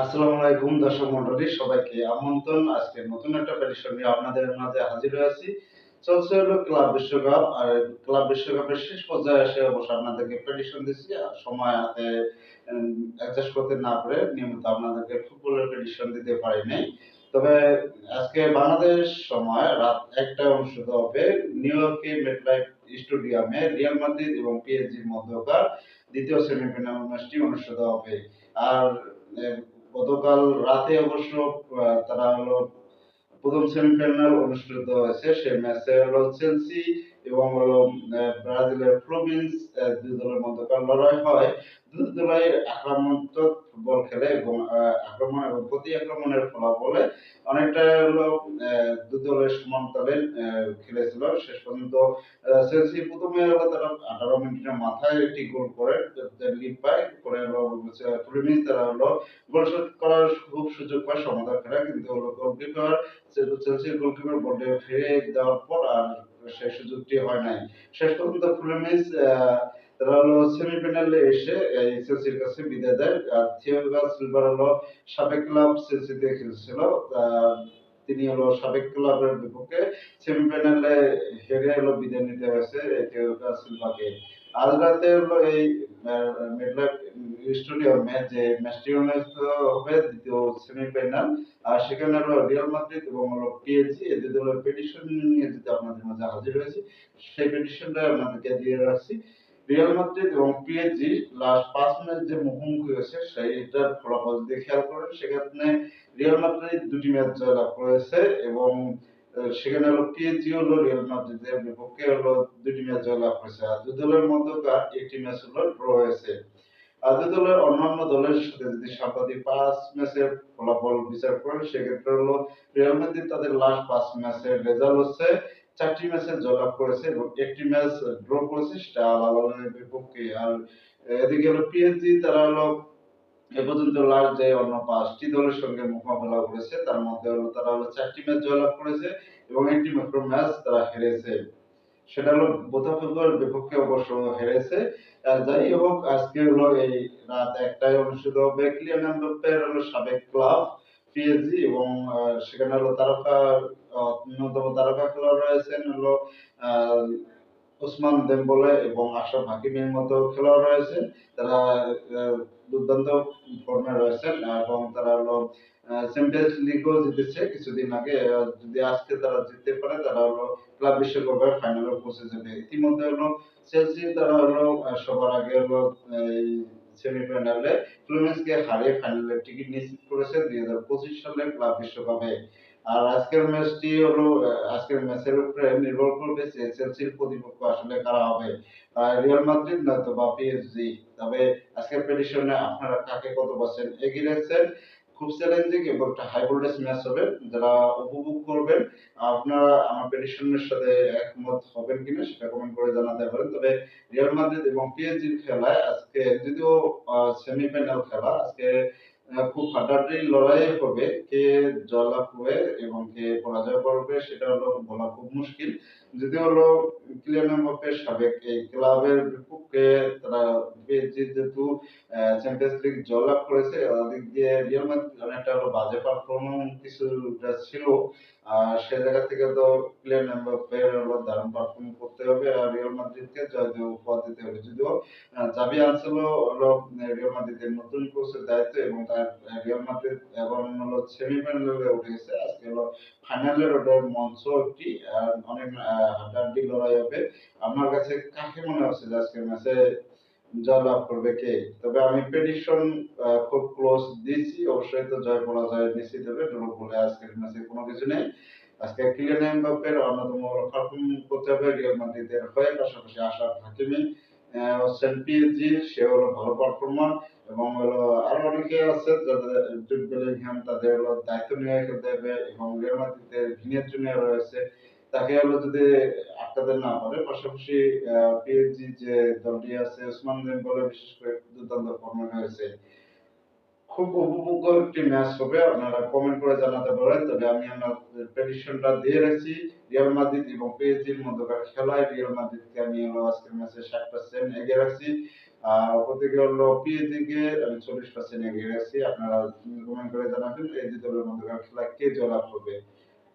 আসসালামু আলাইকুম দর্শক মন্ডলী, সবাইকে আমন্ত্রণ। আজকে নতুন একটা পেডিশন নিয়ে আপনাদের মাঝে হাজির হয়েছি চলছে হলো ক্লাব বিশ্বকাপ, আর ক্লাব বিশ্বকাপের শেষ পর্যায়ে এসে অবশ্য আপনাদেরকে পেডিশন দিচ্ছি। সময় হাতে অ্যাডজাস্ট করতে না পারে, নিয়মিত আপনাদেরকে ফুটবলের পেডিশন দিতে পারি নাই। তবে আজকে বাংলাদেশ সময়, রাত একটা অনুষ্ঠিত হবে নিউ ইয়র্কে মেটলাইফ স্টেডিয়ামে। রিয়াল মাদ্রিদ এবং পিএসজির মধ্যকার দ্বিতীয় সেমিফাইনাল ম্যাচটি অনুষ্ঠিত হবে। আর গতকাল রাতে অবশ্য তারা হলো প্রথম সেমিফাইনাল অনুষ্ঠিত হয়েছে সেই ম্যাচে হলো চেলসি এবং হলো ব্রাজিলের প্রভিন্স দুই দলের মধ্যকার লড়াই হয়? দুই দলাই আক্রমণাত্মক ফুটবল খেলে এবং আক্রমণ এবং প্রতি আক্রমণের ফলাফলে অনেকটা হলো দুই দলের আহ, খেলেছিল। শেষ পর্যন্ত চেলসি প্রথমে হলো তারা আঠারো মিনিটের মাথায় একটি গোল করে লিড পায়। করে হলো প্রভিন্স তারা হলো গোল শোধ করার খুব সুযোগ পায় সমতা ফেরা কিন্তু হলো গোলকিপার চেলসির গোলকিপার বলটা ফিরে দেওয়ার পর আর সেই সুযোগটি হয় নাই। শেষ পর্যন্ত তারা হলো সেমিফাইনালে এসে এসএসসির কাছে বিদায় দেয়। আর থিয়াগো সিলভার হলো সাবেক ক্লাব সেলসিতে খেলছিল। তিনি হলো সাবেক ক্লাবের বিপক্ষে সেমিফাইনালে হেরে হলো বিদায় নিতে হয়েছে থিয়াগো সিলভাকে রাতে হলো এই স্টেডিয়ামে যে ম্যাচটি হবে, দ্বিতীয় সেমিফাইনাল আর সেখানে হলো রিয়াল মাদ্রিদ এবং হলো এই দুই দলের পেটিশন নিয়ে যদি আপনাদের মাঝে হাজির হয়েছি, সেই পেটিশনটা আপনাদেরকে দিয়ে রাখছি। রিয়াল মাদ্রিদ এবং পিএসজি লাস্ট পাঁচ ম্যাচ যে মুখোমুখি হয়েছে, সেইটার ফলাফল যদি খেয়াল করেন, সেখানে রিয়াল মাদ্রিদ দুটি ম্যাচ জয়লাভ করেছে এবং সেখানে হলো পিএসজি হলো রিয়াল মাদ্রিদের বিপক্ষে হলো দুটি ম্যাচ জয়লাভ করেছে আর দুই দলের মধ্যকার একটি ম্যাচ হলো ড্র হয়েছে। আর দুই দলের অন্যান্য দলের সাথে যদি সাম্প্রতিক পাঁচ ম্যাচের ফলাফল বিচার করেন, সেক্ষেত্রে হলো রিয়াল মাদ্রিদ তাদের লাস্ট পাঁচ ম্যাচের রেজাল্ট হচ্ছে, চারটি ম্যাচে জয়লাভ করেছে এবং একটি ম্যাচ ড্র করেছে, সেটা আলালের বিপক্ষে। আর এদিকে হলো পিএসজি তারা হলো এ পর্যন্ত লাস্ট যে অন্য পাঁচটি দলের সঙ্গে মোকাবেলা করেছে, তার মধ্যে হলো তারা হলো চারটি ম্যাচ জয়লাভ করেছে এবং একটি মাত্র ম্যাচ তারা হেরেছে। সেটা হলো বোতাফেগোর বিপক্ষে অবশ্য হেরেছে। আর যাই হোক, আজকে হলো এই রাত একটায় অনুষ্ঠিত হবে কিলিয়ান এমবাপ্পের হলো সাবেক ক্লাব পিএসজি এবং সেখানে হলো তারকা অন্যতম তারকা খেলোয়াড় রয়েছেন হলো ওসমান দেম্বলে এবং আশরাফ হাকিমের মতো খেলোয়াড় রয়েছে তারা দুর্দান্ত ফর্মে রয়েছেন এবং তারা হলো চ্যাম্পিয়ন্স লিগও জিতেছে। কিছুদিন আগে যদি আজকে তারা জিততে পারে, তারা হলো ক্লাব বিশ্বকাপের ফাইনালে পৌঁছে যাবে। ইতিমধ্যে হলো চেলসি তারা হলো সবার আগে হলো সেমিফাইনালে ফ্লুমিন্সকে হারিয়ে ফাইনালের টিকিট নিশ্চিত করেছে দুই হাজার পঁচিশ সালে ক্লাব বিশ্বকাপে। আর আজকের ম্যাচটি হলো আজকের ম্যাচের উপরে নির্ভর করবে চেলসির প্রতিপক্ষ আসলে কারা হবে। রিয়াল মাদ্রিদ নয়তো বা পিএসজি তবে আজকের প্রেডিকশনে আপনারা কাকে কত পার্সেন্ট এগিয়ে রাখছেন? খুব চ্যালেঞ্জিং এবং একটা হাই ভোল্টেজ ম্যাচ হবে। যারা উপভোগ করবেন, আপনারা আমার প্রেডিকশনের সাথে একমত হবেন কিনা সেটা কমেন্ট করে জানাতে পারেন। তবে রিয়াল মাদ্রিদ এবং পিএসজির খেলায় আজকে যদিও সেমিফাইনাল খেলা, আজকে খুব হাড্ডাহাড্ডি লড়াই হবে, কে জয়লাভ হবে এবং কে পরাজয় করবে সেটা হলো বলা খুব মুশকিল। যদিও হলো কিলিয়ান এমবাপ্পে সাবেক এই ক্লাবের বিপক্ষে তারা যেহেতু চ্যাম্পিয়ন্স লিগ জয়লাভ করেছে ওদিক দিয়ে রিয়াল মাদ্রিদ অনেকটা হলো বাজে পারফরমেন্স কিছুটা ছিল আর সে জায়গা থেকে তো কিলিয়ান এমবাপ্পে হলো দারুণ পারফর্ম করতে হবে আর রিয়াল মাদ্রিদকে উপহার দিতে হবে। যদিও জাবি আনসেলো হলো রিয়াল মাদ্রিদের নতুন কোচের দায়িত্ব এবং তার রিয়াল মাদ্রিদ এখন হলো সেমিফাইনালে উঠে গেছে। আজকে হলো ফাইনালের ওটার মঞ্চ একটি অনেক হাড্ডাহাড্ডি লড়াই হবে। আপনার কাছে কাকে মনে হচ্ছে আজকের ম্যাচে জয়লাভ করবে কে? তবে আমি প্রেডিকশন খুব ক্লোজ দিয়েছি অবশ্যই তো জয় পরাজয় নিশ্চিত হবে ড্র বলে আজকের ম্যাচে কোনো কিছু নেই। আজকে কিলিয়ান এমবাপ্পের অন্যতম পারফর্ম করতে হবে রিয়াল মাদ্রিদের হয়ে। পাশাপাশি আশরাফ হাকিমি হচ্ছেন পিএসজি সে হলো ভালো পারফরমার এবং হলো আরও অনেকে আছে যাদের জুড বেলিংহাম তাদের হলো দায়িত্ব নিয়ে খেলতে হবে এবং রিয়াল মাদ্রিদের ভিনিয়ার জুনিয়র রয়েছে। তাকে হলো যদি আটকাতে না পারে, পাশাপাশি পিএসজি যে দলটি আছে, ওসমান দেম্বলে বিশেষ করে দুর্দান্ত ফর্মে রয়েছে খুব উপভোগ্য একটি ম্যাচ হবে, আপনারা কমেন্ট করে জানাতে পারেন। তবে আমি আমার প্রেডিকশনটা দিয়ে রাখছি রিয়াল মাদ্রিদ এবং পিএসজির মধ্যকার খেলায় রিয়াল মাদ্রিদকে আমি হলো আজকের ম্যাচে ষাট পার্সেন্ট এগিয়ে রাখছি। আর ওদিকে হলো পিএসজি আমি চল্লিশ পার্সেন্ট এগিয়ে রাখছি। আপনারা কমেন্ট করে জানাবেন, এই দুই দলের মধ্যকার খেলা কে জয়লাভ করবে।